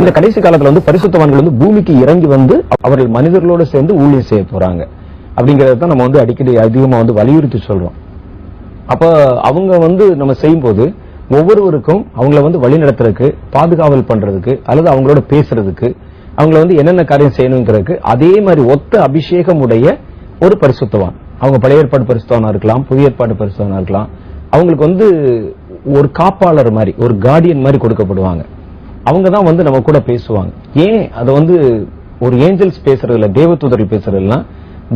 இந்த கடைசி காலத்துல வந்து பரிசுத்தவான்கள் வந்து பூமிக்கு இறங்கி வந்து அவர்கள் மனிதர்களோட சேர்ந்து ஊழியம் செய்ய போறாங்க. அப்படிங்கறத தான் நம்ம வந்து அடிக்கடி அதிகமா வந்து வலியுறுத்தி சொல்றோம். அப்ப அவங்க வந்து நம்ம செய்யும்போது ஒவ்வொருவருக்கும் அவங்கள வந்து வழி நடத்துறதுக்கு பாதுகாவல் பண்றதுக்கு அல்லது அவங்களோட பேசுறதுக்கு அவங்கள வந்து என்னென்ன காரியம் செய்யணுங்கிறதுக்கு அதே மாதிரி ஒத்த அபிஷேகம் உடைய ஒரு பரிசுத்தவான். அவங்க பழைய ஏற்பாடு பரிசுத்தவனா இருக்கலாம் புதிய ஏற்பாடு பரிசுத்தவனா இருக்கலாம். அவங்களுக்கு வந்து ஒரு காப்பாளர் மாதிரி ஒரு கார்டியன் மாதிரி கொடுக்கப்படுவாங்க. அவங்க தான் வந்து நம்ம கூட பேசுவாங்க. ஏன் அதை வந்து ஒரு ஏஞ்சல்ஸ் பேசுறதுல தேவதூதர்கள் பேசுறதுலாம்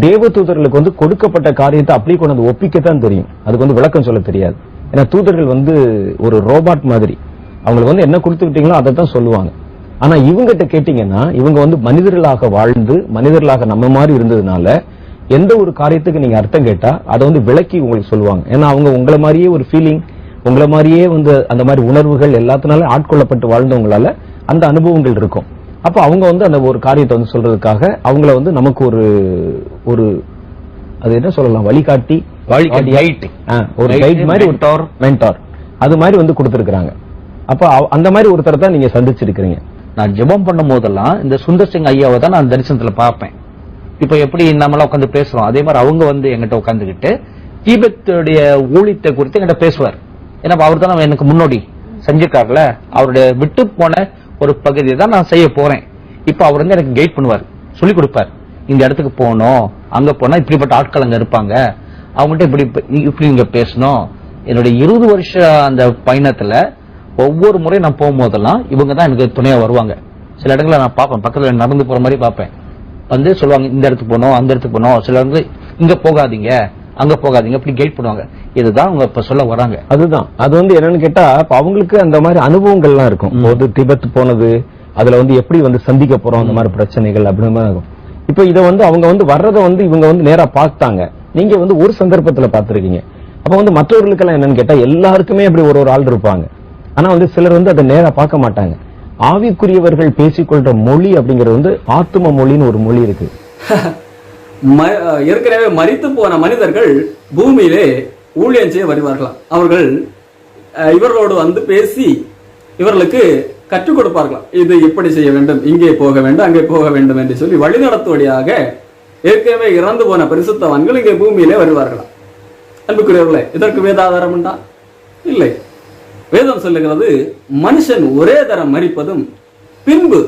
தேவதூதர்களுக்கு வந்து கொடுக்கப்பட்ட காரியத்தை அப்படியே கொண்டு வந்து ஒப்பிக்கத்தான் தெரியும். அதுக்கு வந்து விளக்கம் சொல்ல தெரியாது. ஏன்னா தூதர்கள் வந்து ஒரு ரோபாட் மாதிரி. அவங்களுக்கு வந்து என்ன கொடுத்துக்கிட்டீங்களோ அதை தான் சொல்லுவாங்க. ஆனா இவங்கிட்ட கேட்டீங்கன்னா இவங்க வந்து மனிதர்களாக வாழ்ந்து மனிதர்களாக நம்ம மாதிரி இருந்ததுனால எந்த ஒரு காரியத்துக்கு நீங்க அர்த்தம் கேட்டா அதை வந்து விளக்கி உங்களுக்கு சொல்லுவாங்க. ஏன்னா அவங்க உங்களை மாதிரியே ஒரு ஃபீலிங் உங்களை மாதிரியே வந்து அந்த மாதிரி உணர்வுகள் எல்லாத்தினால ஆட்கொள்ளப்பட்டு வாழ்ந்தவங்களால அந்த அனுபவங்கள் இருக்கும். அப்ப அவங்க வந்து அந்த ஒரு காரியத்தை வந்து சொல்றதுக்காக அவங்கள வந்து நமக்கு ஒரு ஒரு அது என்ன சொல்லலாம்? வழிகாட்டி வழிகாட்டி, ஒரு கைட் மாதிரி ஒரு mentor. மென்டார் அது மாதிரி வந்து கொடுத்திருக்காங்க அப்ப அந்த மாதிரி ஒருத்தரை தான் நீங்க சந்திச்சிருக்கிறீங்க. நான் ஜெபம் பண்ணும் போதெல்லாம் இந்த சுந்தர் சிங் ஐயாவை தான் நான் தரிசனத்துல பார்ப்பேன். இப்ப எப்படி நம்மளாம் உட்காந்து பேசுறோம்? அதே மாதிரி அவங்க வந்து எங்கிட்ட உட்காந்துக்கிட்டு தீபத்துடைய ஊழியத்தை குறித்து என்கிட்ட பேசுவார். ஏன்னா அவர் தான் எனக்கு முன்னோடி. செஞ்சிருக்காருல. அவருடைய விட்டு போன ஒரு பகுதியை தான் நான் செய்ய போறேன். இப்ப அவர் வந்து எனக்கு கைட் பண்ணுவார். சொல்லி கொடுப்பார். இந்த இடத்துக்கு போகணும். அங்க போனா இப்படிப்பட்ட ஆட்கள் அங்க இருப்பாங்க. அவங்கள்ட்ட இப்படி இப்படி நீங்க பேசணும். என்னுடைய இருபது வருஷ அந்த பயணத்துல ஒவ்வொரு முறை நான் போகும்போதெல்லாம் இவங்க தான் எனக்கு துணையா வருவாங்க. சில இடங்களை நான் பார்ப்பேன். பக்கத்துல நடந்து போற மாதிரி பார்ப்பேன். வந்து சொல்லுவாங்க இந்த இடத்துக்கு போகணும் அந்த இடத்துக்கு போகணும். சில வந்து இங்க போகாதீங்க அங்க போகாதீங்க இப்படி கைட் பண்ணுவாங்க. இதுதான் அவங்க இப்ப சொல்ல வராங்க. அதுதான். அது வந்து என்னன்னு கேட்டா அவங்களுக்கு அந்த மாதிரி அனுபவங்கள்லாம் இருக்கும். போது திபெத் போனது அதுல வந்து எப்படி வந்து சந்திக்க போறோம் அந்த மாதிரி பிரச்சனைகள் அப்படின்னு இருக்கும். இப்ப இத வந்து அவங்க வந்து வர்றத வந்து இவங்க வந்து நேரா பார்த்தாங்க. நீங்க வந்து ஒரு சந்தர்ப்பத்துல பார்த்திருக்கீங்க. அப்ப வந்து மற்றவர்களுக்கெல்லாம் என்னன்னு கேட்டா எல்லாருக்குமே அப்படி ஒரு ஒரு ஆள் இருப்பாங்க. ஆனா வந்து சிலர் வந்து அதை நேரா பார்க்க மாட்டாங்க. ஆவிக்குரியவர்கள் பேசிக்கொள்ற மொழி அப்படிங்கிறது வந்து ஆத்தும மொழின்னு ஒரு மொழி இருக்கு. ம- ஏற்கனவே மரித்து போன மனிதர்கள் பூமியிலே ஊழியம் செய்ய வருவார்களாம் அவர்கள் அஹ், இவர்களோடு வந்து பேசி இவர்களுக்கு கற்றுக் கொடுப்பார்களாம் இது இப்படி செய்ய வேண்டும்? இங்கே போக வேண்டும் அங்கே போக வேண்டும் என்று சொல்லி வழிநடத்துவடியாக ஏற்கனவே இறந்து போன பரிசுத்தவான்கள் இங்கே பூமியிலே வருவார்களாம் அன்புக்குரியவர்களே இதற்கு வேதாதாரம் உண்டா? இல்லை. வேதம் சொல்லுகிறது மனுஷன் ஒரே தரம் மறிப்பதும் பின்பு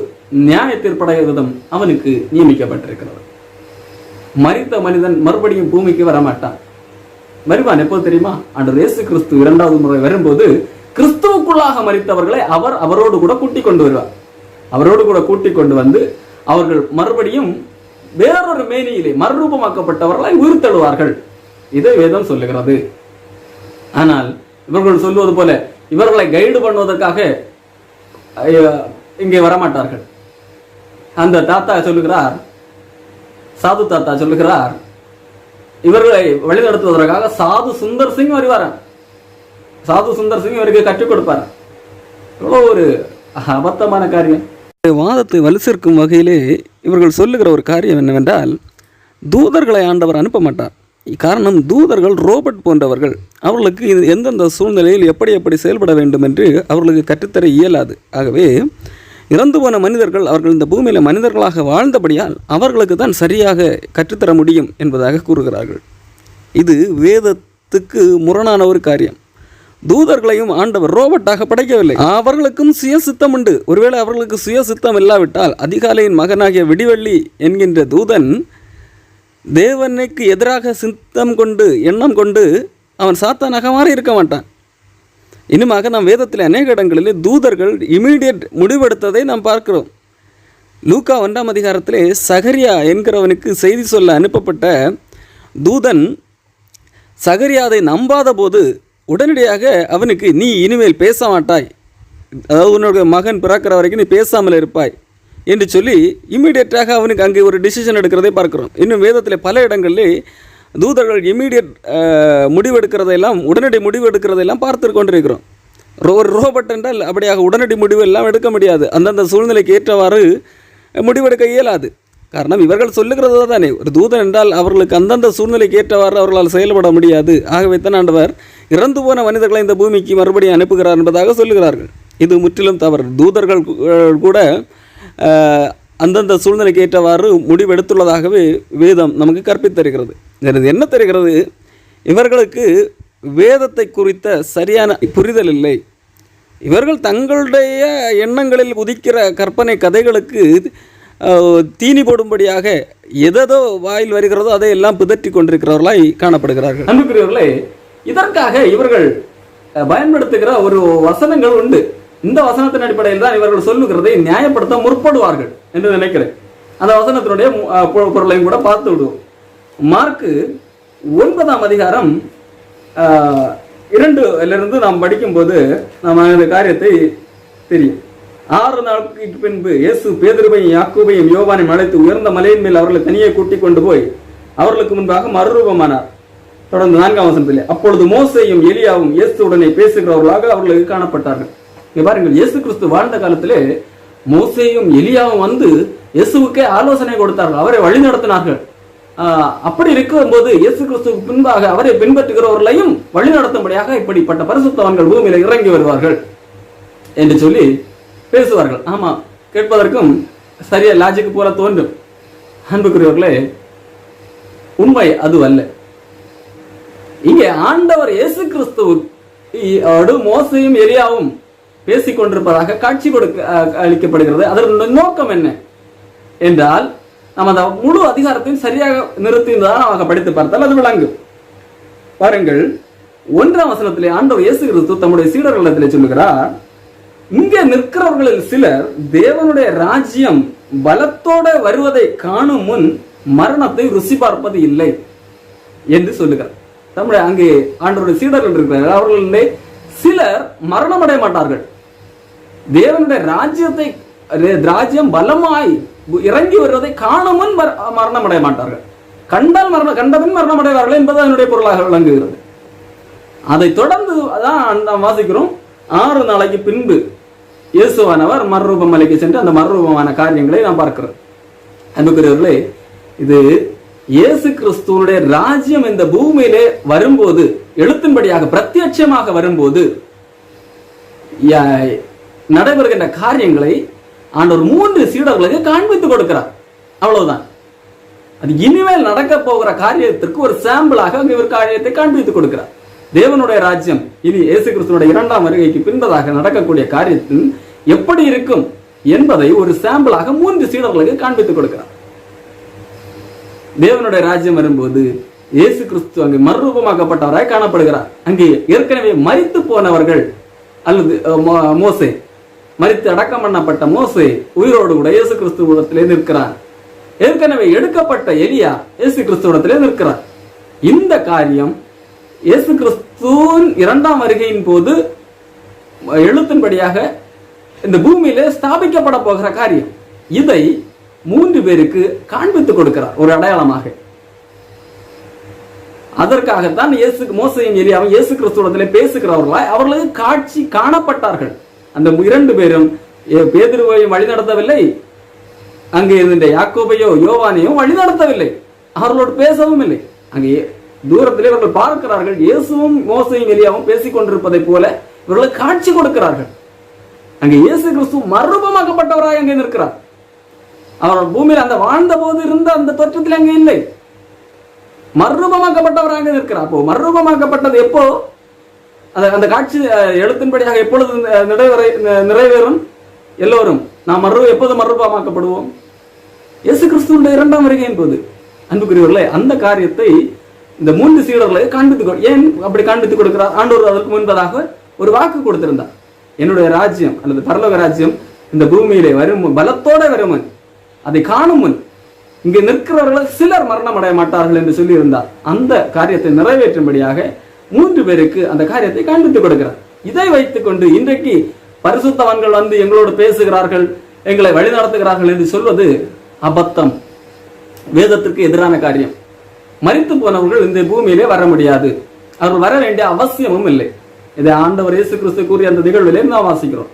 நியாய தீர்ப்படைவதும் அவனுக்கு நியமிக்கப்பட்டிருக்கிறது. மறித்த மனிதன் மறுபடியும் பூமிக்கு வரமாட்டான். வருவான் எப்போ தெரியுமா? அன்று இயேசு கிறிஸ்து இரண்டாவது முறை வரும்போது கிறிஸ்துவுக்குள்ளாக மறித்தவர்களை அவர் அவரோடு கூட கூட்டிக் கொண்டு வருவார். அவரோடு கூட கூட்டிக் கொண்டு வந்து அவர்கள் மறுபடியும் வேறொரு மேனியிலே மறுரூபமாக்கப்பட்டவர்களை உயிர்த்தெழுவார்கள். இதை வேதம் சொல்லுகிறது. ஆனால் இவர்கள் சொல்வது போல இவர்களை கைடு பண்ணுவதற்காக இங்கே வரமாட்டார்கள். அந்த தாத்தா சொல்லுகிறார் சாது தாத்தா சொல்லுகிறார் இவர்களை வழிநடத்துவதற்காக சாது சுந்தர் சிங் வருவாராம் சாது சுந்தர் சிங் இவருக்கு கற்றுக் கொடுப்பார். எவ்வளவு ஒரு அபத்தமான காரியம். வாதத்தை வலு சேர்க்கும் வகையிலே இவர்கள் சொல்லுகிற ஒரு காரியம் என்னவென்றால் தூதர்களை ஆண்டவர் அனுப்ப மாட்டார். காரணம் தூதர்கள் ரோபோட் போன்றவர்கள். அவர்களுக்கு இது எந்தெந்த சூழ்நிலையில் எப்படி எப்படி செயல்பட வேண்டும் என்று அவர்களுக்கு கற்றுத்தர இயலாது. ஆகவே இறந்து போன மனிதர்கள் அவர்கள் இந்த பூமியில் மனிதர்களாக வாழ்ந்தபடியால் அவர்களுக்கு தான் சரியாக கற்றுத்தர முடியும் என்பதாக கூறுகிறார்கள். இது வேதத்துக்கு முரணான ஒரு காரியம். தூதர்களையும் ஆண்டவர் ரோபோட்டாக படைக்கவில்லை. அவர்களுக்கும் சுய சித்தம் உண்டு. ஒருவேளை அவர்களுக்கு சுய சித்தம் இல்லாவிட்டால் அதிகாலையின் மகனாகிய விடிவெள்ளி என்கின்ற தூதன் தேவனுக்கு எதிராக சித்தம் கொண்டு எண்ணம் கொண்டு அவன் சாத்தானாக மாறி இருக்க மாட்டான். இன்னுமாக நாம் வேதத்தில் அநேக இடங்களிலே தூதர்கள் இமீடியட் முடிவெடுத்ததை நாம் பார்க்கிறோம். லூக்கா ஒன்றாம் அதிகாரத்திலே சகரியா என்கிறவனுக்கு செய்தி சொல்ல அனுப்பப்பட்ட தூதன் சகரியா அதை நம்பாத போது உடனடியாக அவனுக்கு நீ இனிமேல் பேச மாட்டாய் அதாவது உன்னோட மகன் பிறக்கிற வரைக்கும் நீ பேசாமல் இருப்பாய். என்று சொல்லி இம்மீடியட்டாக அவனுக்கு அங்கே ஒரு டிசிஷன் எடுக்கிறதை பார்க்கிறோம். இன்னும் வேதத்தில் பல இடங்களில் தூதர்கள் இம்மீடியட் முடிவெடுக்கிறதையெல்லாம் உடனடி முடிவு எடுக்கிறதையெல்லாம் பார்த்து கொண்டிருக்கிறோம் ஒரு ரோபோட் என்றால் அப்படியாக உடனடி முடிவு எல்லாம் எடுக்க முடியாது. அந்தந்த சூழ்நிலைக்கு ஏற்றவாறு முடிவெடுக்க இயலாது. காரணம் இவர்கள் சொல்லுகிறது தானே. ஒரு தூதன் என்றால் அவர்களுக்கு அந்தந்த சூழ்நிலைக்கு ஏற்றவாறு அவர்களால் செயல்பட முடியாது. ஆகவே தான் ஆண்டவர் இறந்து போன மனிதர்களை இந்த பூமிக்கு மறுபடியும் அனுப்புகிறார் என்பதாக சொல்லுகிறார்கள். இது முற்றிலும் தவறு. தூதர்கள் கூட அந்தந்த சூழ்நிலைக்கு ஏற்றவாறு முடிவெடுத்துள்ளதாகவே வேதம் நமக்கு கற்பித்தருகிறது. தருகிறது என்ன தெரிகிறது? இவர்களுக்கு வேதத்தை குறித்த சரியான புரிதல் இல்லை. இவர்கள் தங்களுடைய எண்ணங்களில் உதிக்கிற கற்பனை கதைகளுக்கு தீனி போடும்படியாக எதோ வாயில் வருகிறதோ அதை எல்லாம் பிதற்றி கொண்டிருக்கிறவர்களாய் காணப்படுகிறார்கள். அன்புக்குரியவர்களே இதற்காக இவர்கள் பயன்படுத்துகிற ஒரு வசனங்கள் உண்டு. இந்த வசனத்தின் அடிப்படையில் தான் இவர்கள் சொல்லுகிறதை நியாயப்படுத்த முற்படுவார்கள் என்று நினைக்கிறேன். அந்த வசனத்தினுடைய பொ- பொருளையும் கூட பார்த்து விடுவோம். மார்க்கு ஒன்பதாம் அதிகாரம் அஹ், நாம் படிக்கும்போது நாம் இந்த காரியத்தை தெரியும். ஆறு நாட்களுக்கு பின்பு இயேசு பேதுருவையும் யாக்கூபையும் யோவானையும் அழைத்து உயர்ந்த மலையின் மேல் அவர்களை தனியே கூட்டிக் கொண்டு போய் அவர்களுக்கு முன்பாக மறுரூபமானார். தொடர்ந்து நான்காம் வசனத்திலே அப்பொழுது மோசையும் எலியாவும் இயேசுவுடனே பேசுகிறவர்களாக அவர்களுக்கு காணப்பட்டார்கள். இங்கே பாருங்கள் இயேசு கிறிஸ்து வாழ்ந்த காலத்திலே மோசையும் எலியாவும் வந்து இயேசுவுக்கே ஆலோசனை கொடுத்தார்கள். அவரை வழி நடத்தினார்கள் அப்படி இருக்கும்போது இயேசு கிறிஸ்துவுக்கு பின்பாக அவரை பின்பற்றுகிறவர்களையும் வழிநடத்தும்படியாக இப்படிப்பட்ட பரிசுத்தவான்கள் பூமியில இறங்கி வருவார்கள் என்று சொல்லி பேசுவார்கள். ஆமா கேட்பதற்கும் சரியா லாஜிக் போல தோன்றும். அன்புக்குரியவர்களே உண்மை அது அல்ல இங்கே ஆண்டவர் இயேசு கிறிஸ்துவோடு மோசையும் எரியாவும் பேசிக் கொண்டிருப்பதாக காட்சி கொடுக்க அளிக்கப்படுகிறது. அதனுடைய நோக்கம் என்ன? என்றால் நாம் அந்த முழு அதிகாரத்தையும் சரியாக நிறுத்தியிருந்ததான் நாம் படித்து பார்த்தால் அது விளங்கும். பாருங்கள் ஒன்றாம் வசனத்திலே ஆண்டவர் இயேசு கிறிஸ்து தம்முடைய சீடர்களிடத்தில் சொல்லுகிறார் இங்கே நிற்கிறவர்களில் சிலர் தேவனுடைய ராஜ்யம் பலத்தோட வருவதை காணும் முன் மரணத்தை ருசி பார்ப்பது இல்லை என்று சொல்லுகிறார். நம்முடைய அங்கே ஆண்டவருடைய சீடர்கள் இருக்கிறார்கள். அவர்களிலே சிலர் மரணமடைய மாட்டார்கள் தேவனுடைய ராஜ்யத்தை ராஜ்யம் பலமாய் இறங்கி வருவதை காணும் மர மரணம் அடைய மாட்டார்கள். கண்டால் மரணம் கண்டபின் மரணமடைவார்கள் என்பது அதனுடைய பொருளாக விளங்குகிறது. அதை தொடர்ந்து அதான் நாம் வாசிக்கிறோம். ஆறு நாளைக்கு பின்பு இயேசுவானவர் மறுரூபம் அலைக்கு சென்று அந்த மறுரூபமான காரியங்களை நாம் பார்க்கிறோம். அன்புக்குரியவர்களே இது இயேசு கிறிஸ்துவனுடைய ராஜ்யம் இந்த பூமியிலே வரும்போது எழுத்தின்படியாக பிரத்யட்சமாக வரும்போது நடைபெறுகின்ற காரியங்களை ஆண்டவர் மூன்று சீடர்களுக்கு காண்பித்து கொடுக்கிறார். அவ்வளவுதான். அது இனிமேல் நடக்க போகிற காரியத்திற்கு ஒரு சாம்பிளாக அங்கு இவர் காரியத்தை காண்பித்து கொடுக்கிறார். தேவனுடைய ராஜ்யம் இனி இயேசு கிறிஸ்துவனுடைய இரண்டாம் வருகைக்கு பின்பதாக நடக்கக்கூடிய காரியத்தில் எப்படி இருக்கும் என்பதை ஒரு சாம்பிளாக மூன்று சீடர்களுக்கு காண்பித்துக் கொடுக்கிறார். தேவனுடைய ராஜ்யம் வரும்போது இயேசு கிறிஸ்து அங்கு மறுரூபமாக்கப்பட்டவராய் காணப்படுகிறார். அங்கே ஏற்கனவே மறித்து போனவர்கள் அல்லது அஹ், மோசே மரித்து அடக்கம் பண்ணப்பட்ட மோசே உயிரோடு கூட இயேசு கிறிஸ்துவிடத்திலே நிற்கிறார். ஏற்கனவே எடுக்கப்பட்ட எலியா இயேசு கிறிஸ்துவிடத்திலே நிற்கிறார். இந்த காரியம் இயேசு கிறிஸ்துவின் இரண்டாம் வருகையின் போது எழுத்தின்படியாக இந்த பூமியிலே ஸ்தாபிக்கப்பட போகிற காரியம். இதை மூன்று பேருக்கு காண்பித்துக் கொடுக்கிறார் ஒரு அடையாளமாக. அதற்காகத்தான் இயேசு மோசையும் எலியாவும் இயேசு கிறிஸ்துவத்திலே பேசுகிறவர்களாய் அவர்களுக்கு காட்சி காணப்பட்டார்கள். அந்த இரண்டு பேரும் ஏ- பேதுருவையும் வழி நடத்தவில்லை. அங்கே இருந்த யாக்கோபையோ யோவானையோ வழி நடத்தவில்லை. அவர்களோடு பேசவும் இல்லை. அங்கே தூரத்திலே இவர்கள் பார்க்கிறார்கள். இயேசுவும் மோசையும் எலியாவும் பேசிக் கொண்டிருப்பதைப் போல இவர்களுக்கு காட்சி கொடுக்கிறார்கள். அங்கே இயேசு கிறிஸ்து மறுரூபமாக்கப்பட்டவராய் அங்கே நிற்கிறார். அவர் பூமியில் அந்த வாழ்ந்த போது இருந்த அந்த தோற்றத்தில் அங்கே இல்லை. மறுரூபமாக்கப்பட்டவராக நிற்கிறார். அப்போ மறுரூபமாக்கப்பட்டது எப்போ? அந்த அந்த காட்சி எழுத்தின்படியாக எப்பொழுது நிறைவேற நிறைவேறும்? எல்லோரும் நாம் மறு எப்போது மறுபாமாக்கப்படுவோம் இயேசு கிறிஸ்துவோட இரண்டாம் வருகையின் போது. அன்புக்குரியவர்களே அந்த காரியத்தை இந்த மூன்று சீடர்களை காண்பித்து ஏன் அப்படி காண்பித்து கொடுக்கிறார்? ஆண்டோர் அதற்கு முன்பதாக ஒரு வாக்கு கொடுத்திருந்தார். என்னுடைய ராஜ்யம் அல்லது பரலோக ராஜ்யம் இந்த பூமியிலே வரும் பலத்தோட வரும் அதை காணும் முன் இங்கே நிற்கிறவர்கள் சிலர் மரணம் அடைய மாட்டார்கள் என்று சொல்லியிருந்தார். அந்த காரியத்தை நிறைவேற்றும்படியாக மூன்று பேருக்கு அந்த காரியத்தை காண்பித்துக் கொடுக்கிறார் இதை வைத்துக்கொண்டு இன்றைக்கு பரிசுத்தவான்கள் வந்து எங்களோடு பேசுகிறார்கள் எங்களை வழிநடத்துகிறார்கள் என்று சொல்வது அபத்தம். வேதத்திற்கு எதிரான காரியம். மறித்து போனவர்கள் இந்த பூமியிலே வர முடியாது. அவர்கள் வர வேண்டிய அவசியமும் இல்லை. இதை ஆண்டவர் இயேசு கிறிஸ்து கூறிய அந்த நிகழ்விலே நாம் வாசிக்கிறோம்.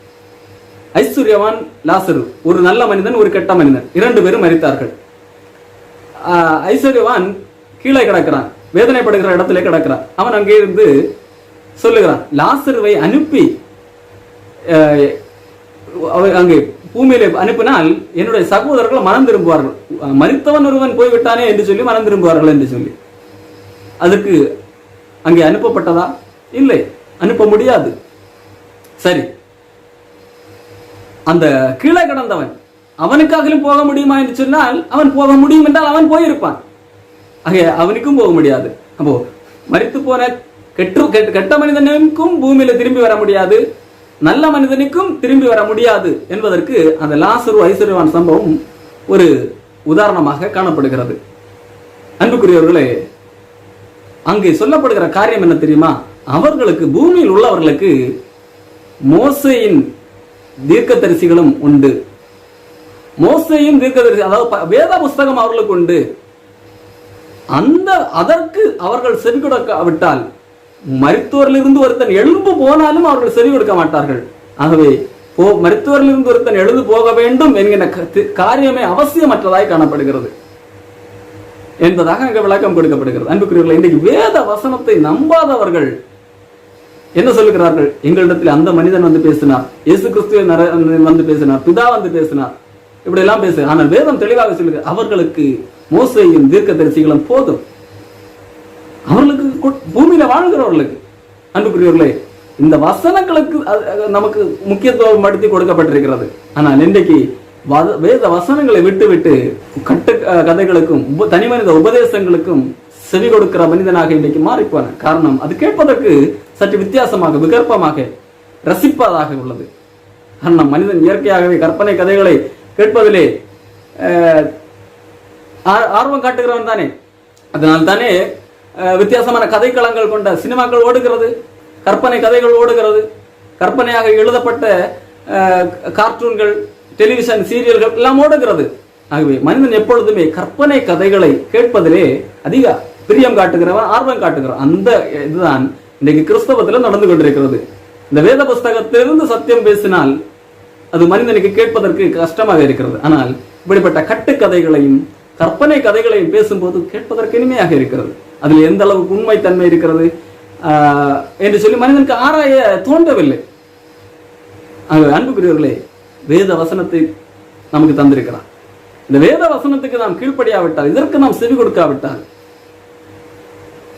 ஐஸ்வர்யவான் லாசரு ஒரு நல்ல மனிதன் ஒரு கெட்ட மனிதன். இரண்டு பேரும் மறித்தார்கள் ஆஹ் ஐஸ்வர்யவான் கீழே கிடக்கிறான். வேதனைப்படுகிற இடத்திலே கிடக்கிறான். அவன் அங்கே இருந்து சொல்லுகிறான் லாசருவை அனுப்பி அஹ், அங்கே பூமியிலே அனுப்பினால் என்னுடைய சகோதரர்கள் மனம் திரும்புவார்கள். மறித்தவன் ஒருவன் போய்விட்டானே என்று சொல்லி மனம் திரும்புவார்கள் என்று சொல்லி. அதற்கு அங்கே அனுப்பப்பட்டதா? இல்லை அனுப்ப முடியாது. சரி. அந்த கீழே கடந்தவன் அவனுக்காகலும் போக முடியுமா என்று சொன்னால் அவன் போக முடியும் என்றால் அவன் போயிருப்பான். ஆக அவனுக்கும் போக முடியாது. அப்போ மறித்து போன கெட்டு கெட்ட- கெட்ட மனிதனுக்கும் பூமியில திரும்பி வர முடியாது. நல்ல மனிதனுக்கும் திரும்பி வர முடியாது என்பதற்கு அந்த லாசரு ஐஸ்வர்யவான் சம்பவம் ஒரு உதாரணமாக காணப்படுகிறது. அன்புக்குரியவர்களே அங்கே சொல்லப்படுகிற காரியம் என்ன தெரியுமா? அவர்களுக்கு பூமியில் உள்ளவர்களுக்கு மோசையின் தீர்க்கதரிசிகளும் உண்டு. மோசையும் தீர்க்கதரிசி அதாவது வேத புஸ்தகம் அவர்களுக்கு உண்டு. அந்த அதற்கு அவர்கள் செவி கொடுக்காவிட்டால் மருத்துவரிலிருந்து ஒருத்தன் எழுந்து போனாலும் அவர்கள் செவி கொடுக்க மாட்டார்கள். ஆகவே போ மருத்துவரிலிருந்து ஒருத்தன் எழுந்து போக வேண்டும் என்கிற காரியமே அவசியமற்றதாய் காணப்படுகிறது. என்பதாக அங்கே விளக்கம் கொடுக்கப்படுகிறது. அன்புக்குரியவர்கள் இன்றைக்கு வேத வசனத்தை நம்பாதவர்கள் என்ன சொல்லுகிறார்கள்? எங்களிடத்தில் அந்த மனிதன் வந்து பேசினார் இயேசு கிறிஸ்துவ வந்து பேசினார் பிதா வந்து பேசினார் இப்படி எல்லாம் பேசு. ஆனால் வேதம் தெளிவாக சொல்லுகிறது அவர்களுக்கு மோசையும் தீர்க்கதரிசிகளும் போதும். அவர்களுக்கு பூமியில வாழ்கிறவர்களுக்கு. அன்புக்குரியவர்களே இந்த வசனங்களுக்கு நமக்கு முக்கியத்துவம் படுத்தி கொடுக்கப்பட்டிருக்கிறது. ஆனால் இன்றைக்கு வத- வேத வசனங்களை விட்டு விட்டு கட்டு கதைகளுக்கும் உப- தனிமனித உபதேசங்களுக்கும் செவி கொடுக்கிற மனிதனாக இன்றைக்கு மாறிப்போன காரணம் அது கேட்பதற்கு சற்று வித்தியாசமாக விகற்பமாக ரசிப்பதாக உள்ளது. காரணம் மனிதன் இயற்கையாகவே கற்பனை கதைகளை கேட்பதிலே ஆர்வம் காட்டுகிறவன் தானே? அதனால் தானே வித்தியாசமான கதைக்களங்கள் கொண்ட சினிமாக்கள் ஓடுகிறது கற்பனை கதைகள் ஓடுகிறது. கற்பனையாக எழுதப்பட்ட கார்ட்டூன்கள் டெலிவிஷன் சீரியல்கள் எல்லாம் ஓடுகிறது. ஆகவே மனிதன் எப்பொழுதுமே கற்பனை கதைகளை கேட்பதிலே அதிக பிரியம் காட்டுகிறவன் ஆர்வம் காட்டுகிறான் அந்த இதுதான் இன்னைக்கு கிறிஸ்தவத்தில் நடந்து கொண்டிருக்கிறது. இந்த வேத புஸ்தகத்திலிருந்து சத்தியம் பேசினால் அது மனிதனுக்கு கேட்பதற்கு கஷ்டமாக இருக்கிறது. ஆனால் இப்படிப்பட்ட கட்டுக்கதைகளையும் கற்பனை கதைகளையும் பேசும்போது கேட்பதற்கு இனிமையாக இருக்கிறது. அதில் எந்த அளவுக்கு உண்மைத்தன்மை இருக்கிறது? என்று சொல்லி மனிதனுக்கு ஆராய தோன்றவில்லை. ஆகவே அன்புக்குரியவர்களே வேத வசனத்தை நமக்கு தந்திருக்கிறார். இந்த வேத வசனத்துக்கு நாம் கீழ்ப்படியாவிட்டால் இதற்கு நாம் செவி கொடுக்காவிட்டால்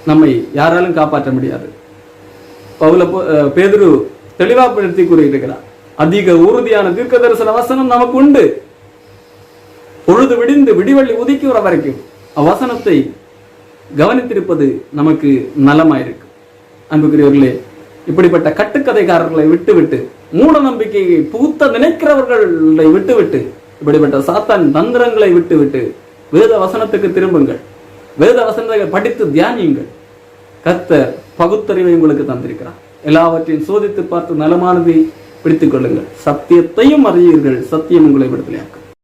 நம்மை யாராலும் காப்பாற்ற முடியாது. பவுல பேதுரு தெளிவாப்படுத்தி கூறியிருக்கிறார். அதிக உறுதியான தீர்க்க தரிசன வசனம் நமக்கு உண்டு. பொழுது விடிந்து விடிவள்ளி உதிக்குற வரைக்கும் அவ்வசனத்தை கவனித்திருப்பது நமக்கு நலமாயிருக்கு. அன்புக்குரியவர்களே இப்படிப்பட்ட கட்டுக்கதைக்காரர்களை விட்டுவிட்டு மூட நம்பிக்கையை புகுத்த நினைக்கிறவர்களை விட்டுவிட்டு இப்படிப்பட்ட சாத்தான் தந்திரங்களை விட்டுவிட்டு வேத வசனத்துக்கு திரும்புங்கள். வேத வசனத்தை படித்து தியானியுங்கள். கத்த பகுத்தறிவை உங்களுக்கு தந்திருக்கிறார். எல்லாவற்றையும் சோதித்து பார்த்து நலமானதை பிடித்துக் கொள்ளுங்கள். சத்தியத்தையும் அறியீர்கள். சத்தியம் உங்களை விடுதலையாக்கும்.